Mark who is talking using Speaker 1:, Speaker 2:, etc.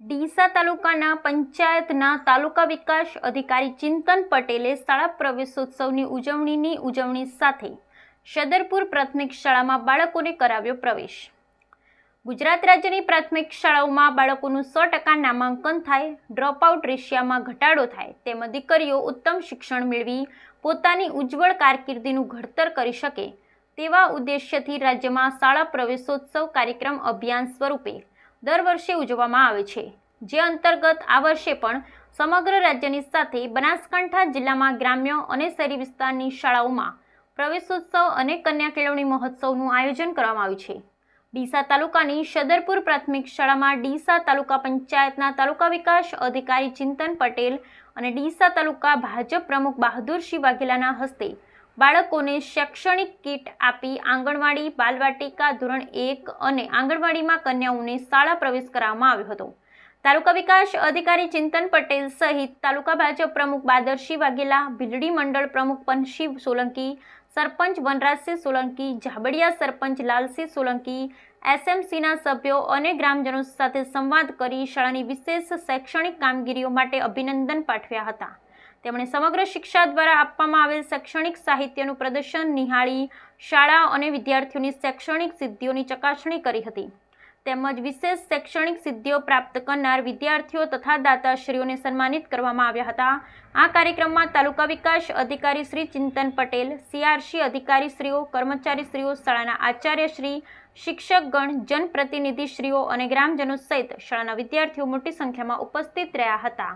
Speaker 1: ડીસા તાલુકાના પંચાયતના તાલુકા વિકાસ અધિકારી ચિંતન પટેલે શાળા પ્રવેશોત્સવની ઉજવણીની ઉજવણી સાથે શદરપુર પ્રાથમિક શાળામાં બાળકોને કરાવ્યો પ્રવેશ. ગુજરાત રાજ્યની પ્રાથમિક શાળાઓમાં બાળકોનું સો ટકા નામાંકન થાય ડ્રોપઆઉટ રેશિયામાં ઘટાડો થાય તેમજ દીકરીઓ ઉત્તમ શિક્ષણ મેળવી પોતાની ઉજ્જવળ કારકિર્દીનું ઘડતર કરી શકે તેવા ઉદ્દેશ્યથી રાજ્યમાં શાળા પ્રવેશોત્સવ કાર્યક્રમ અભિયાન સ્વરૂપે દર વર્ષે ઉજવવામાં આવે છે. જે અંતર્ગત આ વર્ષે પણ સમગ્ર રાજ્યની સાથે બનાસકાંઠા જિલ્લામાં ગ્રામ્ય અને શહેરી વિસ્તારની શાળાઓમાં પ્રવેશોત્સવ અને કન્યા કેળવણી મહોત્સવનું આયોજન કરવામાં આવ્યું છે. ડીસા તાલુકાની શદરપુર પ્રાથમિક શાળામાં ડીસા તાલુકા પંચાયતના તાલુકા વિકાસ અધિકારી ચિંતન પટેલ અને ડીસા તાલુકા ભાજપ પ્રમુખ બહાદુરસિંહ વાઘેલાના હસ્તે બાળકોને શૈક્ષણિક કીટ આપી આંગણવાડી, બાલવાટિકા ધોરણ એક અને આંગણવાડીમાં કન્યાઓને શાળા પ્રવેશ કરાવવામાં આવ્યો હતો. તાલુકા વિકાસ અધિકારી ચિંતન પટેલ સહિત તાલુકા ભાજપ પ્રમુખ બાદરસિંહ વાઘેલા, ભીલડી મંડળ પ્રમુખ પનશિવ સોલંકી, સરપંચ વનરાજસિંહ સોલંકી, ઝાબડિયા સરપંચ લાલસિંહ સોલંકી, એસએમસીના સભ્યો અને ગ્રામજનો સાથે સંવાદ કરી શાળાની વિશેષ શૈક્ષણિક કામગીરીઓ માટે અભિનંદન પાઠવ્યા હતા. તેમણે સમગ્ર શિક્ષા દ્વારા આપવામાં આવેલ શૈક્ષણિક સાહિત્યનું પ્રદર્શન નિહાળી શાળા અને વિદ્યાર્થીઓની શૈક્ષણિક સિદ્ધિઓની ચકાસણી કરી હતી. તેમજ વિશેષ શૈક્ષણિક સિદ્ધિઓ પ્રાપ્ત કરનાર વિદ્યાર્થીઓ તથા દાતાશ્રીઓને સન્માનિત કરવામાં આવ્યા હતા. આ કાર્યક્રમમાં તાલુકા વિકાસ અધિકારી શ્રી ચિંતન પટેલ, સીઆરસી અધિકારીશ્રીઓ, કર્મચારીશ્રીઓ, શાળાના આચાર્યશ્રી, શિક્ષકગણ, જનપ્રતિનિધિશ્રીઓ અને ગ્રામજનો સહિત શાળાના વિદ્યાર્થીઓ મોટી સંખ્યામાં ઉપસ્થિત રહ્યા હતા.